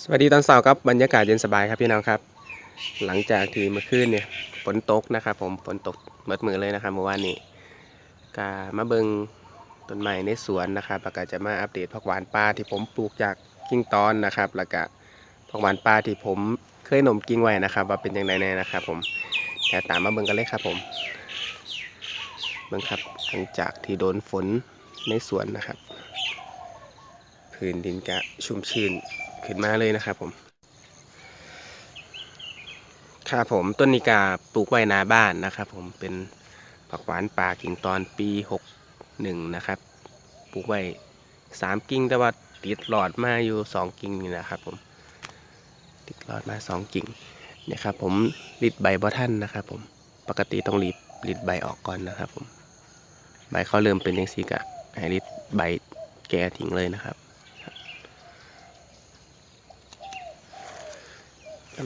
สวัสดีตอนเช้าครับบรรยากาศเย็นสบายครับพี่น้องครับ หลังจากที่เมื่อคืนเนี่ยฝนตกนะครับ ผมฝนตกเบิดมือเลยนะครับเมื่อวานนี้กามาเบิงต้นไม้ในสวนนะครับแล้วก็จะมาอัปเดตผักหวานป่าที่ผมปลูกจากกิ่งตอนนะครับ แล้วก็ผักหวานป่าที่ผมเคยหน่มกิ่งไว้นะครับ ว่าเป็นยังไงแน่นะครับ ผมแต่ตามมาเบิงกันเลยครับ ผมเบิงครับหลังจากที่โดนฝนในสวนนะครับ พื้นดินกะชุ่มชื้น ขึ้นมาเลยนะครับผมครับผมต้นนิกาปลูกไว้นาบ้านนะครับ ผมเป็นผักหวานป่ากิ่งตอนปี61นะครับปลูกไว้สามกิ่งแต่ว่าติดหลอดมาอยู่สองกิ่งนี่นะครับ ผม ติดหลอดมาสองกิ่งเนี่ยครับ ผมริดใบบอท่านนะครับ ผมปกติต้องรีบริดใบออกก่อนนะครับ ผมใบเขาเริ่มเป็นยังสีกะให้ริดใบแก่ทิ้งเลยนะครับ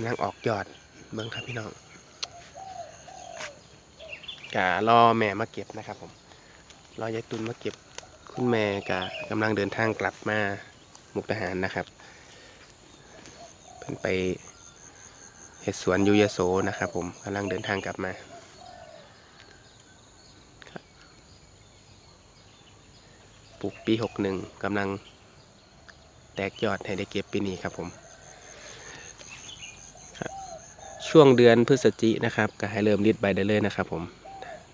ำลังออกยอดเบิ้งครับพี่น้องกะรอแม่มาเก็บนะครับผมรอยายตุนมาเก็บคุณแม่กะกำลังเดินทางกลับมามุกดาหารนะครับเป็นไปเห็ดสวนยูยโสนะครับ ผมกำลังเดินทางกลับมาครับปลูกปีหกหนึ่งกำลังแตกยอดให้ได้เก็บปีนี้ครับผม ช่วงเดือนพฤศจินะครับก็ให้เริ่มรีดใบได้เลยนะครับ ผม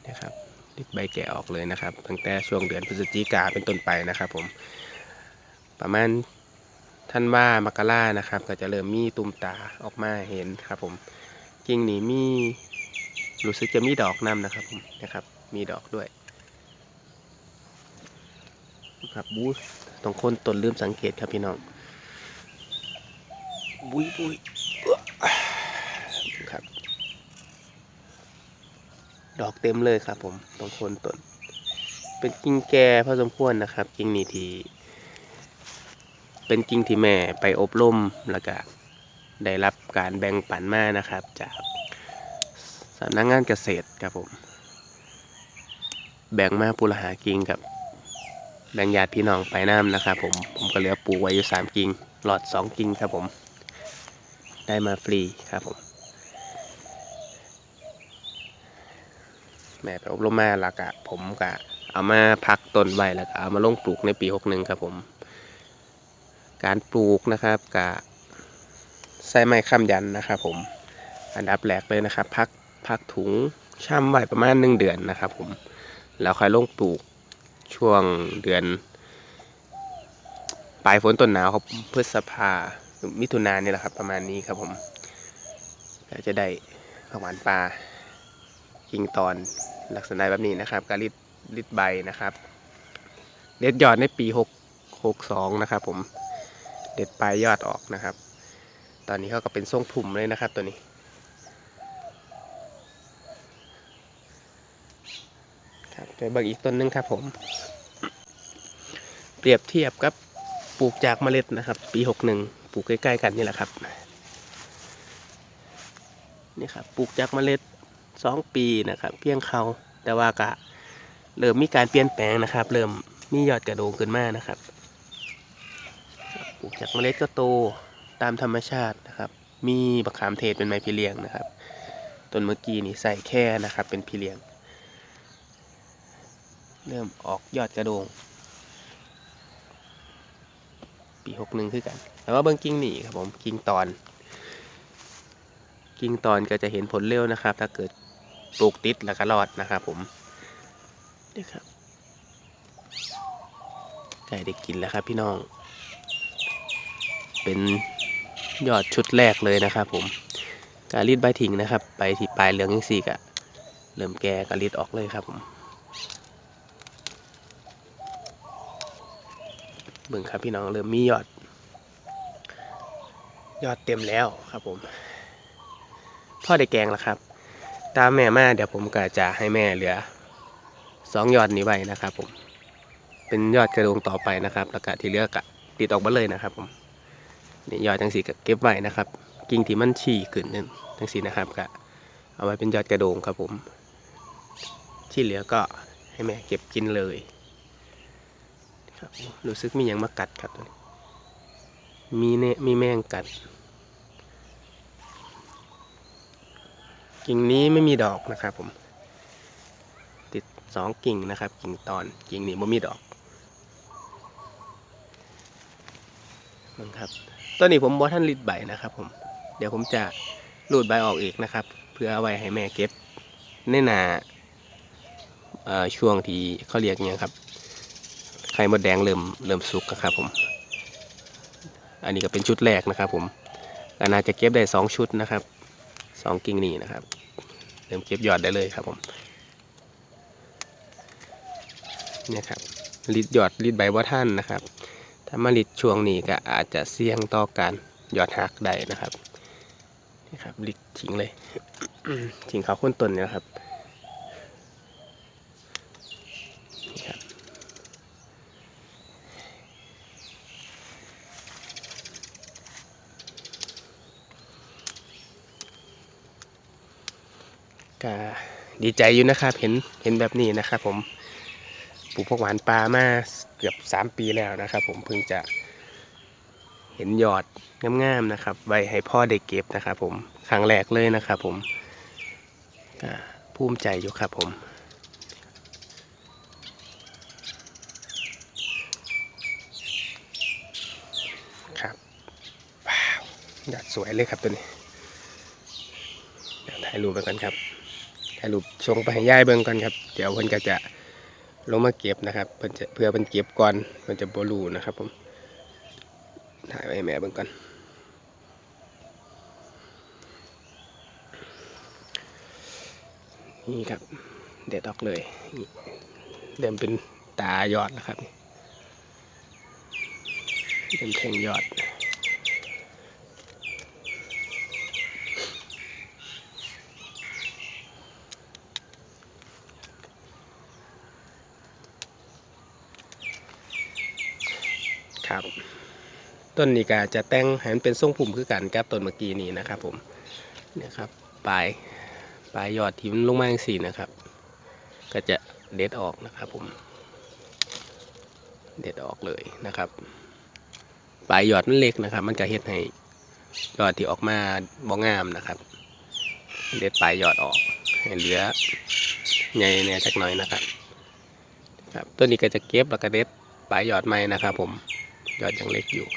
นะครับรีดใบแก่ออกเลยนะครับ ตั้งแต่ช่วงเดือนพฤศจิกาเป็นต้นไปนะครับ ผม ประมาณท่านว่ามกรานะครับ ก็จะเริ่มมีตุ่มตาออกมาเห็นครับ ผมกิ่งนี้มีรู้สึกจะมีดอกนํนะครับผมนะครับ มีดอกด้วยครับบูตรงคนต้นลืมสังเกตครับพี่น้องบุยบุย ครับ ดอกเต็มเลยครับ ผมตรงโคนต้น เป็นกิ่งแก่พอสมควรนะครับ กิ่งนี้ที่เป็นกิ่งที่แม่ไปอบรมแล้วก็ได้รับการแบ่งปันมานะครับ จากสำนักงานเกษตรครับผม แบ่งมาปุรหากิ่งกับแบ่งญาติพี่น้องไปน้ำนะครับ ผมผมก็เหลือปลูกไว้อยู่สามกิ่งหลอดสองกิ่งครับผม ได้มาฟรีครับผม แม่ไปอบรมมาแล้วก็ผมก็เอามาพักต้นไว้แล้วก็เอามาลงปลูกในปีหกหนึ่งครับผม การปลูกนะครับกับใส่ไม้ค้ำยันนะครับผม อันดับแรกเลยนะครับ พักพักถุงช่ำไว้ประมาณหนึ่งเดือนนะครับผม แล้วค่อยลงปลูกช่วงเดือน ปลายฝนต้นหนาวครับพฤษภามิถุนายนนี่แหละครับ ประมาณนี้ครับผมก็จะได้ผักหวานปลา กิ่งตอนลักษณะแบบนี้นะครับการริดริดใบนะครับเด็ดยอดในปีหกหกสองนะครับ ผมเด็ดปลายยอดออกนะครับ ตอนนี้เขาก็เป็นทรงผุ่มเลยนะครับตัวนี้ ครับไปเบิ่งอีกต้นหนึงครับผม เปรียบเทียบกับปลูกจากเมล็ดนะครับ ปีหกหนึ่งปลูกใกล้ๆกันนี่แหละครับ นี่ครับปลูกจากเมล็ด สองปีนะครับเพียงเขาแต่ว่ากะเริ่มมีการเปลี่ยนแปลงนะครับ เริ่มมียอดกระโดงขึ้นมานะครับปลูกจากเมล็ดก็โตตามธรรมชาตินะครับ มีบักขามเทศเป็นไม้พี่เลี้ยงนะครับต้นเมื่อกี้นี่ใส่แค่นะครับ เป็นพี่เลี้ยง เริ่มออกยอดกระโดง ปีหกหนึ่งคือกัน แต่ว่าเบิ้องกิ่งหนีครับผมกิ่งตอน กิ่งตอนก็จะเห็นผลเร็วนะครับ ถ้าเกิด ปลูกติดแล้วก็รอดนะครับผมนี่ครับไก่ได้กินแล้วครับพี่น้อง เป็นยอดชุดแรกเลยนะครับผมการรีดใบทิ้งนะครับ ไปที่ปลายเหลืองยังสี่กะเริ่มแก่ก็รีดออกเลยครับผมเบิ่งครับพี่น้องเริ่มมียอด ยอดเต็มแล้วครับผมพ่อได้แกงแล้วครับ ตามแม่มาเดี๋ยวผมก็จะให้แม่เหลือสองยอดนี้ไว้นะครับผมเป็นยอดกระโดงต่อไปนะครับแล้วก็ที่เหลือกะติดออกมาเลยนะครับผมนี่ยอดจังสีก็เก็บไว้นะครับ กิ่งที่มันฉี่ขึ้นนั่นจังสีนะครับก็เอาไว้เป็นยอดกระโดงครับผม ที่เหลือก็ให้แม่เก็บกินเลยครับรู้สึกมีอย่างมากัดครับตัวนี้มีเนมีแมงกัด กิ่งนี้ไม่มีดอกนะครับผม ติดสองกิ่งนะครับ กิ่งตอนกิ่งนี้ไม่มีดอกนะครับต้นนี้ผมบอท่านริดใบนะครับ ผม เดี๋ยวผมจะรูดใบออกอีกนะครับ เพื่อเอาไว้ให้แม่เก็บในนาช่วงที่เขาเรียกเนี่ยงครับไข่มดแดงเริ่มเริ่มสุกนะครับผม อันนี้ก็เป็นชุดแรกนะครับ ผมก็น่าจะเก็บได้สองชุดนะครับ สองกิ่งนี้นะครับ เริ่มเก็บยอดได้เลยครับผมเนี่ยครับลิดยอดลิดใบว่าท่านนะครับ ถ้ามาลิดช่วงนี้ก็อาจจะเสี่ยงต่อการยอดหักได้นะครับนี่ครับลิดทิ้งเลยทิ้งเขาค้นต้นเนี่ยครับ ก็ดีใจอยู่นะครับเห็นเห็นแบบนี้นะครับผมปลูกผักหวานปลามาเกือบสามปีแล้วนะครับผมเพิ่งจะเห็นยอดงามๆนะครับไว้ให้พ่อได้เก็บนะครับผมครั้งแรกเลยนะครับผมภูมิใจอยู่ครับผมครับว้าวยอดสวยเลยครับตัวนี้ถ่ายรูปไปกันครับ ถ่ายรูปชงไปให้ยายเบิ่งก่อนครับ เดี๋ยวเพิ่นก็จะลงมาเก็บนะครับ เพิ่นจะเพื่อเพิ่นเก็บก่อนเพิ่นจะบ่รู้นะครับผมถ่ายไว้แม่เบิ่งก่อนนี่ครับเด็ดออกเลยเริ่มเป็นตายอดแล้วครับเริ่มแทงยอด ครับ ต้นนี้ก็จะแต่งให้มันเป็นทรงพุ่มคือกันกับต้นเมื่อกี้นี้นะครับ ผมเนี่ยครับปลายปลายยอดที่มันลงมาอย่างสี่นะครับ ก็จะเด็ดออกนะครับ ผม เด็ดออกเลยนะครับ ปลายยอดมันเล็กนะครับ มันก็เฮ็ดให้ยอดที่ออกมาบ่งามนะครับ เด็ดปลายยอดออกให้เหลือใหญ่เนี่ยจักหน่อยนะครับครับต้นนี้ก็จะเก็บแล้วก็เด็ดปลายยอดใหม่นะครับ ผมยอดยังเล็กอยู่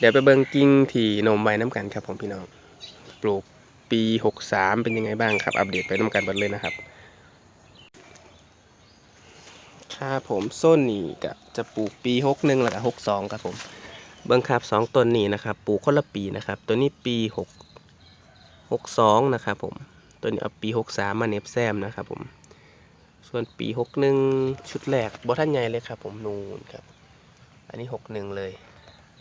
เดี๋ยวไปเบิ่งกิ่งที่นมไว้น้ำกันครับผมพี่น้อง ปลูกปี63เป็นยังไงบ้างครับ อัปเดตไปน้ำกันหมดเลยนะครับครับผมส้นนี่ก็จะปลูกปี61แล้วก็62ครับผมเบิ่งครับสองต้นนี้นะครับ ปลูกคนละปีนะครับ ตัวนี้ปี6 62นะครับผม ตัวนี้เอาปี63มาเน็บแซมนะครับผม ส่วนปีหกหนึ่งชุดแรกบอท่านใหญ่เลยครับผมนูนครับ อันนี้หกหนึ่งเลย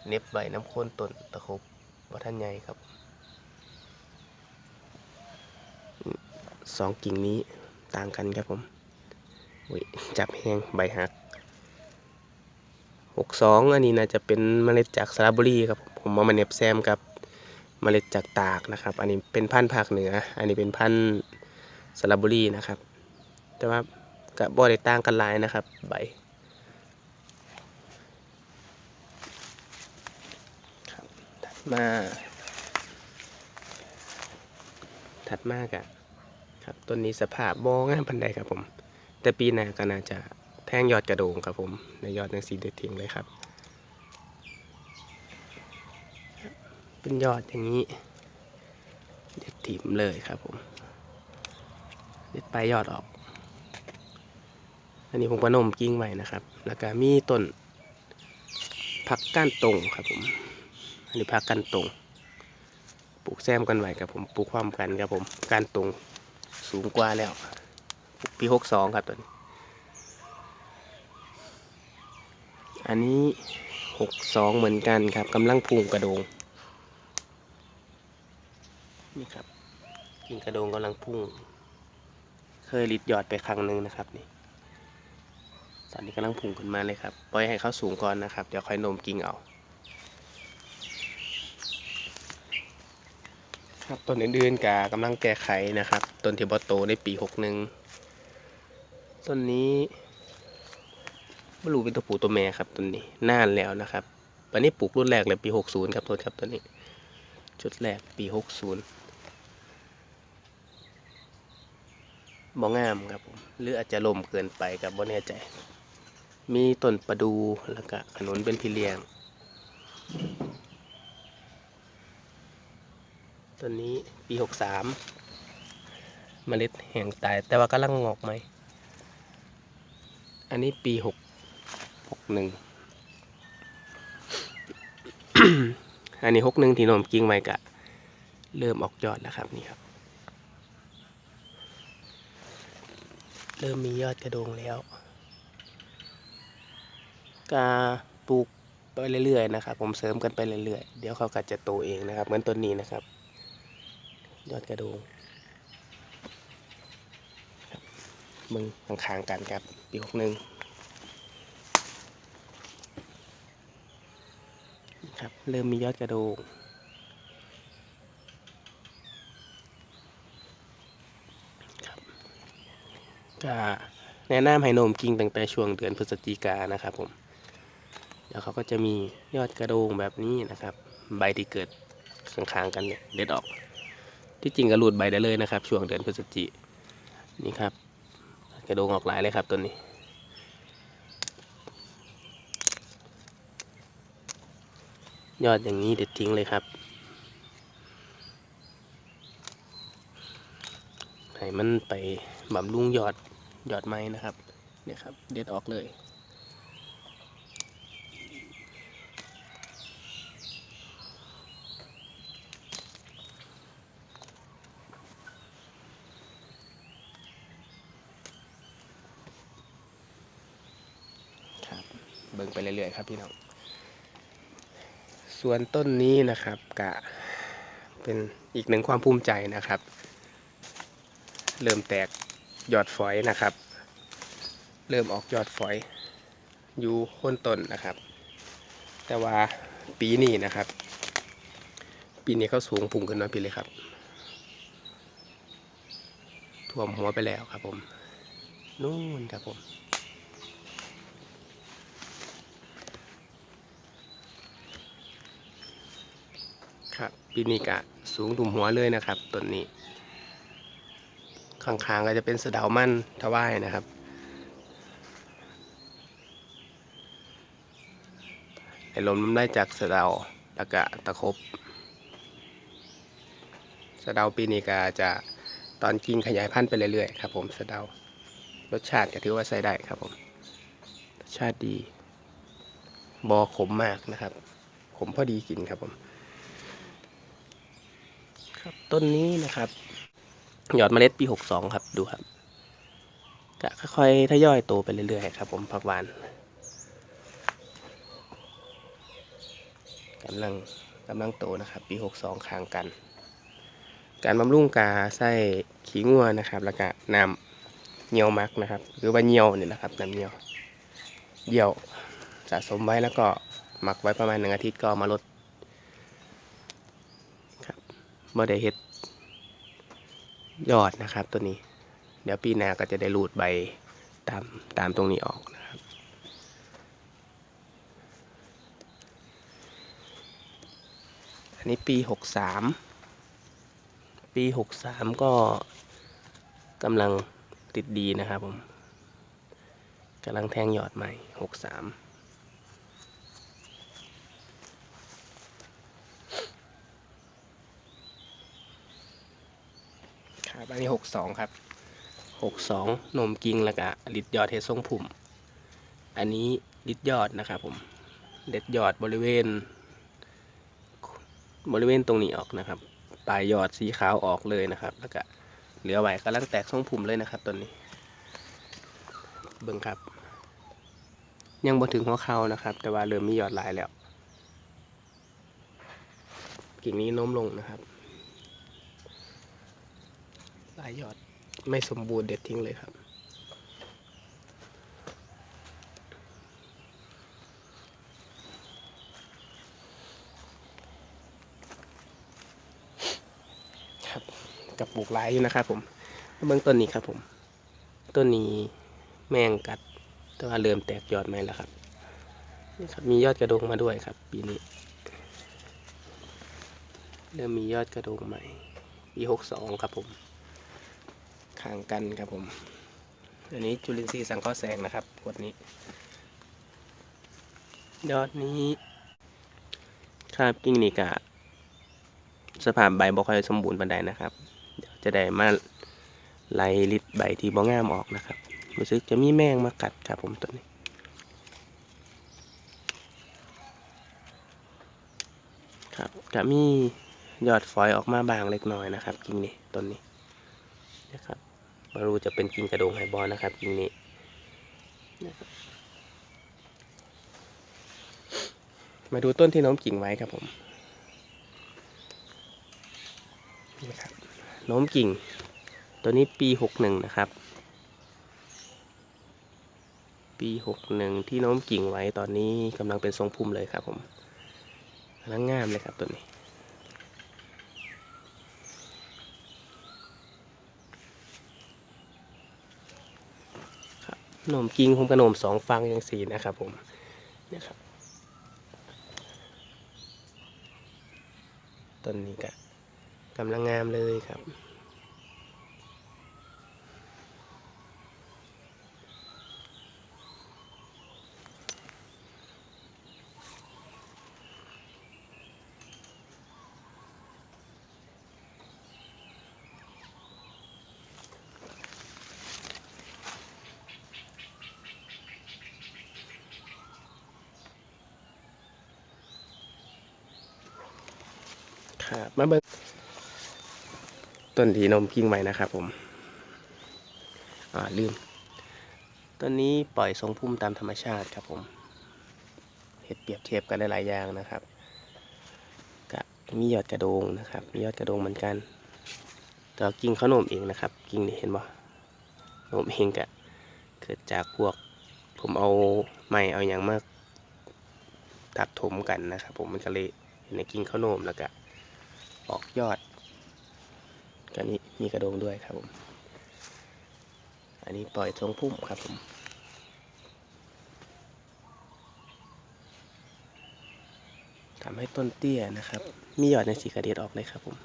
เน็บใบน้ำโค้นต้นตะครบบอท่านใหญ่ครับสองกิ่งนี้ต่างกันครับผมจับแห้งใบหักหกสองอันนี้น่าจะเป็นเมล็ดจากสระบุรีครับผมเอามาเน็บแซมกับเมล็ดจากตากนะครับ อันนี้เป็นพันธุ์ภาคเหนือ อันนี้เป็นพันธุ์สระบุรีนะครับ แต่ว่ากับ่ได้ต่างกันหลายนะครับ ใบถัด มา ถัดมากอะครับต้นนี้สภาพบ่งามพันใดครับผม แต่ปีหน้าก็น่าจะแทงยอดกระโดงครับผม ในยอดยังสีเด็ดทิ้งเลยครับ เป็นยอดอย่างนี้ เด็ดถิ่มเลยครับผม เด็ดปลายยอดออก อันนี้ผมก็นมกิ้งไว้นะครับ แล้วก็มีต้นผักก้านตรงครับผม อันนี้ผักก้านตรง ปลูกแซมกันไว้ครับผม ปลูกความกันครับผม กานตรงสูงกว่าแล้ว ปีหกสองครับตัวนี้ อันนี้หกสองเหมือนกันครับกำลังพุ่งกระโดง นี่ครับกิ่งกระโดงกำลังพุ่ง เคยริดยอดไปครั้งหนึ่งนะครับนี่ตอนนี้กำลังพุ่งขึ้นมาเลยครับ ปล่อยให้เขาสูงก่อนนะครับ เดี๋ยวค่อยโน้มกิ่งเอา ครับต้นอื่นๆกากำลังแก้ไขนะครับต้นที่บอโตในปีหกหนึ่งต้นนี้ไม่รู้เป็นตัวผู้ตัวแม่ครับตัวนี้นานแล้วนะครับวันนี้ปลูกรุ่นแรกเลยปีหกศูนย์ครับตัวครับตัวนี้ชุดแรกปีหกศูนย์บ่งามครับผมหรืออาจจะลมเกินไปกับบ่แน่ใจ มีต้นประดูแล้วก็ขนุนเป็นพี่เลี้ยง ต้นนี้ปีหกสามเมล็ดแห้งตาย แต่ว่ากำลังงอกไหม อันนี้ปีหกหกหนึ่งอันนี้หกหนึ่งที่นมกิ้งไว้กะ เริ่มออกยอดแล้วครับนี่ครับ เริ่มมียอดกระโดงแล้วกาปลูกไปเรื่อยๆนะครับ ผมเสริมกันไปเรื่อยๆ เดี๋ยวเขาก็จะโตเองนะครับ เหมือนต้นนี้นะครับ ยอดกระโดงมึงข้างๆกันครับ ปีหกหนึ่งครับเริ่มมียอดกระโดงครับก็แนะนำให้โนมกิ้งตั้งแต่ช่วงเดือนพฤศจิกานะครับผมเดี๋ยวเขาก็จะมียอดกระโดงแบบนี้นะครับ ใบที่เกิดข้างๆกันเนี่ยเด็ดออก ที่จริงก็รูดใบได้เลยนะครับ ช่วงเดือนพฤศจิกนี่ครับกระโดงออกหลายเลยครับตัวนี้ยอดอย่างนี้เด็ดทิ้งเลยครับให้มันไปบำรุงยอดยอดไม้นะครับ เนี่ยครับ เด็ดออกเลย ครับ เบิ่งไปเรื่อยๆครับพี่น้องส่วนต้นนี้นะครับกะเป็นอีกหนึ่งความภูมิใจนะครับ เริ่มแตกยอดฝอยนะครับ เริ่มออกยอดฝอยอยู่โคนต้นนะครับ แต่ว่าปีนี้นะครับ ปีนี้เขาสูงพุ่งขึ้นมาปีเลยครับท่วมหัวไปแล้วครับผมนู่นครับผม ครับปีนี้กะสูงถุมหัวเลยนะครับต้นนี้ข้างๆก็จะเป็นสะเดามันทวายนะครับ ไอ้ลมน้ำได้จากสะเดาแล้วก็ตะครบสะเดาปีนี้ก็จะตอนกินขยายพันธุ์ไปเรื่อยๆครับผมสะเดารสชาติก็ถือว่าใช้ได้ครับผมรสชาติดี บอขมมากนะครับ ขมพอดีกินครับผม ครับ ต้นนี้นะครับ หยอดเมล็ดปีหกสองครับดูครับจะค่อยๆทยอยโตไปเรื่อยๆครับ ผมผักหวานกำลังกำลังโตนะครับ ปีหกสองค้างกัน การบำรุงกาใส่ขี้งัวนะครับ แล้วก็น้ำเงียวมักนะครับ หรือว่าเงียวนี่แหละครับน้ำเงียวเยี่ยวสะสมไว้แล้วก็หมักไว้ประมาณหนึ่งอาทิตย์ก็มาลด บ่ได้เฮ็ดยอดนะครับตัวนี้ เดี๋ยวปีหน้าก็จะได้รูดใบตามตามตรงนี้ออกนะครับ อันนี้ปีหกสามปีหกสามก็กำลังติดดีนะครับผมกำลังแทงยอดใหม่หกสาม ครับอั นนี้หกสองครับหกสองนมกิงแล้วก็ลิดยอดเททรงผุ่ม อันนี้ลิดยอดนะครับผมเด็ดยอดบริเวณ บริเวณตรงนี้ออกนะครับ ปลายยอดสีขาวออกเลยนะครับ แล้วก็เหลือไว้กำลังแตกทรงผุ่มเลยนะครับต้นนี้เบิ่งครับ ยังบ่ถึงหัวเข่านะครับ แต่ว่าเริ่มมียอดลายแล้วกิ่งนี้โน้มลงนะครับ ลายยอดไม่สมบูรณ์เด็ดทิ้งเลยครับ ครับกับปลูกลายอยู่นะครับผมเบื้องต้นนี้ครับผม ต้นนี้แมงกัดแต่ว่าเริ่มแตกยอดใหม่แล้วครับนี่ครับ มียอดกระดงมาด้วยครับ ปีนี้ เริ่มมียอดกระดงใหม่ปีหกสองครับผม ข้างกันครับผม อันนี้จุลินทรีย์สังเคราะห์แสงนะครับขวดนี้ ยอดนี้ครับกิ่งนี่กะสภาพใบบ่ค่อยสมบูรณ์ปานใดนะครับ เดี๋ยวจะได้มาไล่ลิดใบที่บ่งามออกนะครับรู้สึกจะมีแมงมากัดครับผมตัวนี้ครับจะมียอดฝอยออกมาบางเล็กน้อยนะครับ กิ่งนี้ต้นนี้นะครับ มารูจะเป็นกิ่งกระโดงไฮบอลนะครับกิ่งนี้มาดูต้นที่น้อมกิ่งไว้ครับผมนี่ครับโน้มกิ่ง ตัวนี้ปีหกหนึ่งนะครับ ปีหกหนึ่งที่น้มกิ่งไว้ตอนนี้กำลังเป็นทรงพุ่มเลยครับผมกำลังงามเลยครับตัวนี้ ครับโหนมกิ้งผมกระหนมสองฟังยังสีนะครับผมเนี่ยครับต้นนี้ก็กำลังงามเลยครับ มาเบิ่งต้นที่นมกิ้งไว้นะครับผมอ่าลืมต้นนี้ปล่อยทรงพุ่มตามธรรมชาติครับผมเห็ดเปรียบเทียบกันหลายๆอย่างนะครับกับมียอดกระโดงนะครับ มียอดกระโดงเหมือนกันแต่ว่ากิ่งเขาโนมเองนะครับ กิ่งนี่เห็นบ่โนมเองกะเกิดจากพวกผมเอาไม้เอาอย่างมากทับถมกันนะครับ ผมมันก็เลยเห็นในกิ่งเขาโนมแล้วก็ ออกยอดกันนี้มีกระโดงด้วยครับผม อันนี้ปล่อยทรงพุ่มครับผมทำให้ต้นเตี้ยนะครับ มียอดในสีกระเด็ดออกเลยครับผม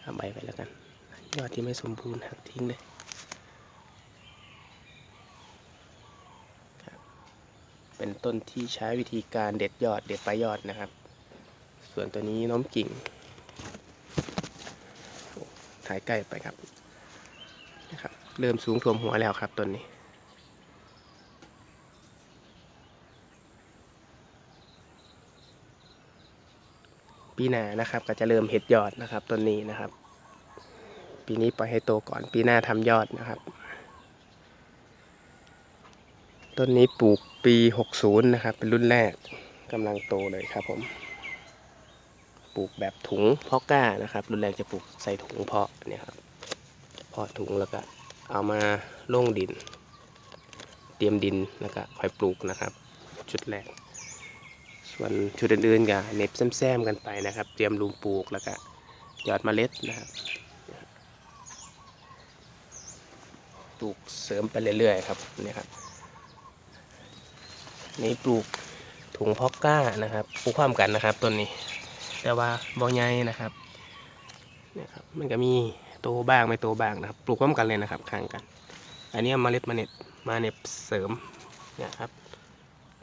เอาใบไปแล้วกัน ยอดที่ไม่สมบูรณ์หักทิ้งเลยเป็นต้นที่ใช้วิธีการเด็ดยอดเด็ดปลายยอดนะครับ ส่วนตัวนี้น้อมกิ่ง ถ่ายใกล้ไปครับนะครับ เริ่มสูงท่วมหัวแล้วครับต้นนี้ปีหน้านะครับก็จะเริ่มเห็ดยอดนะครับต้นนี้นะครับ ปีนี้ปล่อยให้โตก่อนปีหน้าทำยอดนะครับต้นนี้ปลูกปี 60 นะครับ เป็นรุ่นแรกกำลังโตเลยครับผม ปลูกแบบถุงเพาะก้านะครับ รุ่นแรกจะปลูกใส่ถุงเพาะเนี่ยครับเพาะถุงแล้วก็เอามาลงดิน เตรียมดินแล้วก็ค่อยปลูกนะครับ ชุดแรก ส่วนชุดอื่นๆก็เน็บแซมๆกันไปนะครับ เตรียมลุมปลูกแล้วก็หยอดเมล็ดนะครับปลูกเสริมไปเรื่อยๆครับเนี่ยครับนี่ปลูกถุงพาะกล้านะครับปลูกความกันนะครับต้นนี้ แต่ว่าบ่ใหญ่นะครับเนี่ยครับมันก็มีโตบ้างไม่โตบ้างนะครับ ปลูกพร้อมกันเลยนะครับข้างกัน อันนี้เอาเมล็ดมาเน็ตมาเน็บเสริมเนี่ยครับ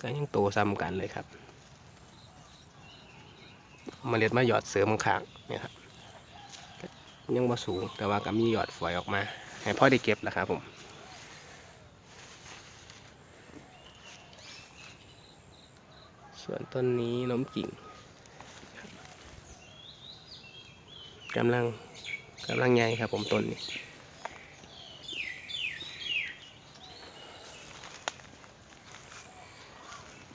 ก็ยังโตซ้ำกันเลยครับเอาเมล็ดมาหยอดเสริมข้างเนี่ยครับยังบ่สูงแต่ว่าก็มีหยอดฝอยออกมาให้พ่อได้เก็บแหละครับผมส่วนต้นนี้น้มกิ่งครับ กำลังกำลังใหญ่ครับผมต้นนี้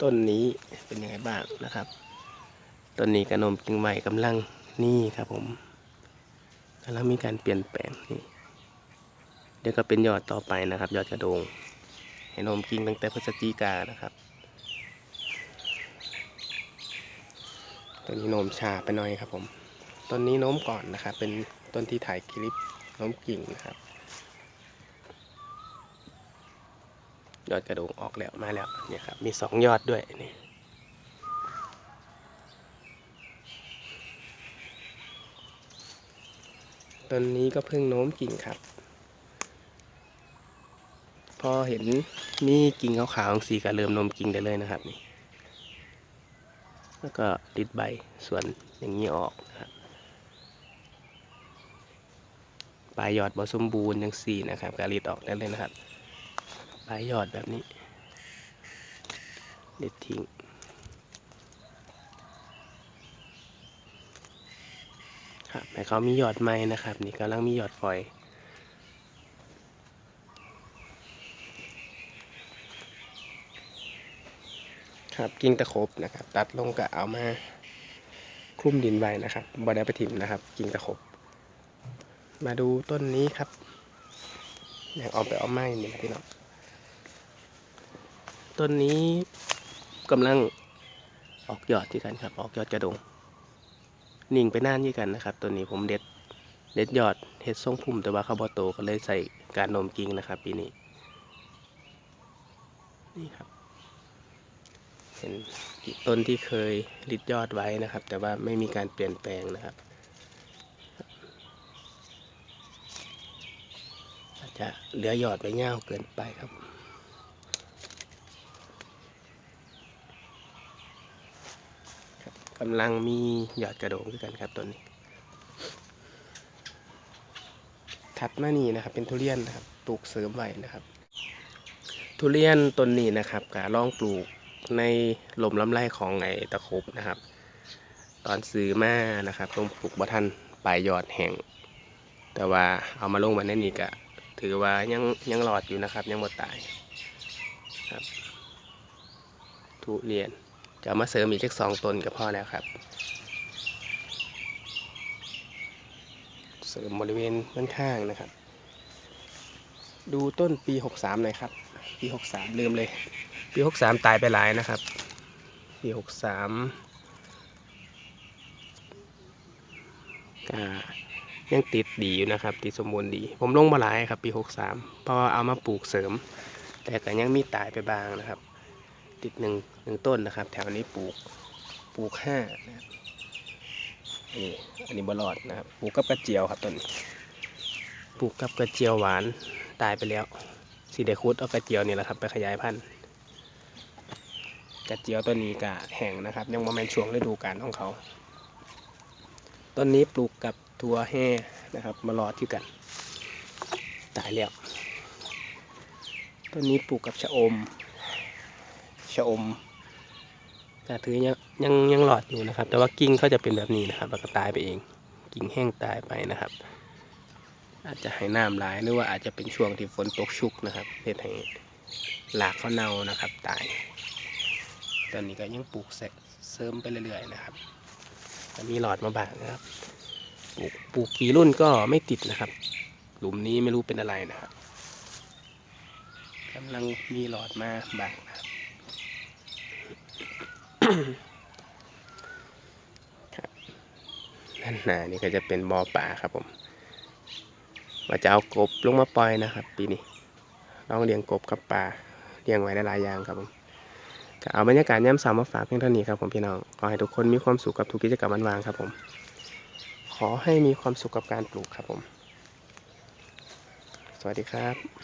ต้นนี้เป็นยังไงบ้างนะครับ ต้นนี้กระนมกิ่งใหม่กำลังนี่ครับผมกำลังมีการเปลี่ยนแปลงนี่ เดี๋ยวก็เป็นยอดต่อไปนะครับ ยอดกระโดงให้นมกิ่งตั้งแต่พฤศจิกานะครับต้นนี้โนมชาไปหน่อยครับผม ต้นนี้โน้มก่อนนะครับ เป็นต้นที่ถ่ายคลิปโน้มกิ่งนะครับ ยอดกระโดงออกแล้วมาแล้วเนี่ยครับ มีสองยอดด้วยนี่ต้นนี้ก็เพิ่งโน้มกิ่งครับ พอเห็นมีกิ่งขาวๆสีก็เริ่มโน้มกิ่งได้เลยนะครับนี่แล้วก็ติดใบส่วนอย่างนี้ออกนะครับ ปลายยอดบอสมบูรณ์ย่างสี่นะครับก็รีดออกได้เลยนะครับ ปลายยอดแบบนี้ เด็ดทิ้งครับให้เขามียอดไม้นะครับ นี่กำลังมียอดฝอย ครับกิ่งตะขบนะครับ ตัดลงก็เอามาคลุมดินไว้นะครับบ่ได้ไปถิ่มนะครับ กิ่งตะขบ มาดูต้นนี้ครับอยากเอาไปเอาไม้นี่นะพี่น้องต้นนี้กำลังออกยอดที่กันครับ ออกยอดกระดงนิ่งไปน่านยี่กันนะครับต้นนี้ผมเด็ดเด็ดยอดเห็ดทรงพุ่มแต่ว่าเขาบอโตก็เลยใส่การนมกิ่งนะครับ ปีนี้นี่ครับเป็นต้นที่เคยริดยอดไว้นะครับ แต่ว่าไม่มีการเปลี่ยนแปลงนะครับ อา จะเหลือยอดไปเง่าเกินไปครับกำลังมียอดกระโดงด้วยกันครับต้นนี้ ถัดมานี่นะครับ เป็นทุเรียนนะครับปลูกเสริมไว้นะครับ ทุเรียนต้นนี้นะครับกะลองปลูกในลมลำไรของไอ้ตะครบนะครับ ตอนซื้อมานะครับต้องปลูกบ่ทันปลายยอดแห้งแต่ว่าเอามาลงมาในนี้ก็ ถือว่ายังยังหลอดอยู่นะครับ ยังหมดตายครับทุเรียนจะมาเสริมอีกสักสองต้นก็พอแล้วครับ เสริมบริเวณด้านข้างนะครับ ดูต้นปี63หน่อยครับ ปี63ลืมเลย ปีหกสามตายไปหลายนะครับ ปีหกสามก็ ยังติดดีอยู่นะครับ ติดสมบูรณ์ดี ผมลงมาหลายครับปีหกสามเพราะว่าเอามาปลูกเสริม แต่ก็ยังมีตายไปบางนะครับ ติดหนึ่งหนึ่งต้นนะครับ แถวนี้ปลูกปลูกห้านะครับนี่อันนี้บลอดนะครับปลูกกับกระเจียวครับต้นปลูกกับกระเจียวหวานตายไปแล้วสีเดคุดเอากระเจียวนี่แหละครับ ไปขยายพันธุ์กระเจียวต้นนี้กะแห้งนะครับ ยังมาแมนช่วงฤดูกาลของเขา ต้นนี้ปลูกกับ ตัวแห่นะครับ มารอที่กันตายแล้วต้นนี้ปลูกกับชะอมชะอมกะถือยังยังยังหลอดอยู่นะครับ แต่ว่ากิ่งเขาจะเป็นแบบนี้นะครับ แล้วก็ตายไปเอง กิ่งแห้งตายไปนะครับ อาจจะให้น้ำหลายหรือว่าอาจจะเป็นช่วงที่ฝนตกชุกนะครับเหตุให้หลากเขาเน่านะครับตาย ตอนนี้ก็ยังปลูกเสร็จเสริมไปเรื่อยๆนะครับแต่มีหลอดมาบางนะครับ ลูกปลูกกี่รุ่นก็ไม่ติดนะครับ หลุมนี้ไม่รู้เป็นอะไรนะครับกำลังมีหลอดมาบางนะครับนั่นนานี่ก็จะเป็นบ่อป่าครับผมว่าจะเอากบลงมาปล่อยนะครับ ปีนี้ลองเลี้ยงกบกับปลาเลี้ยงไว้ได้หลายอย่างครับผมก็เอาบรรยากาศย่ำสาวมาฝากเพียงเท่านี้ครับผมพี่น้องขอให้ทุกคนมีความสุขกับทุกกิจกรรมวันวางครับผม อให้มีความสุขกับการปลูกครับผม สวัสดีครับ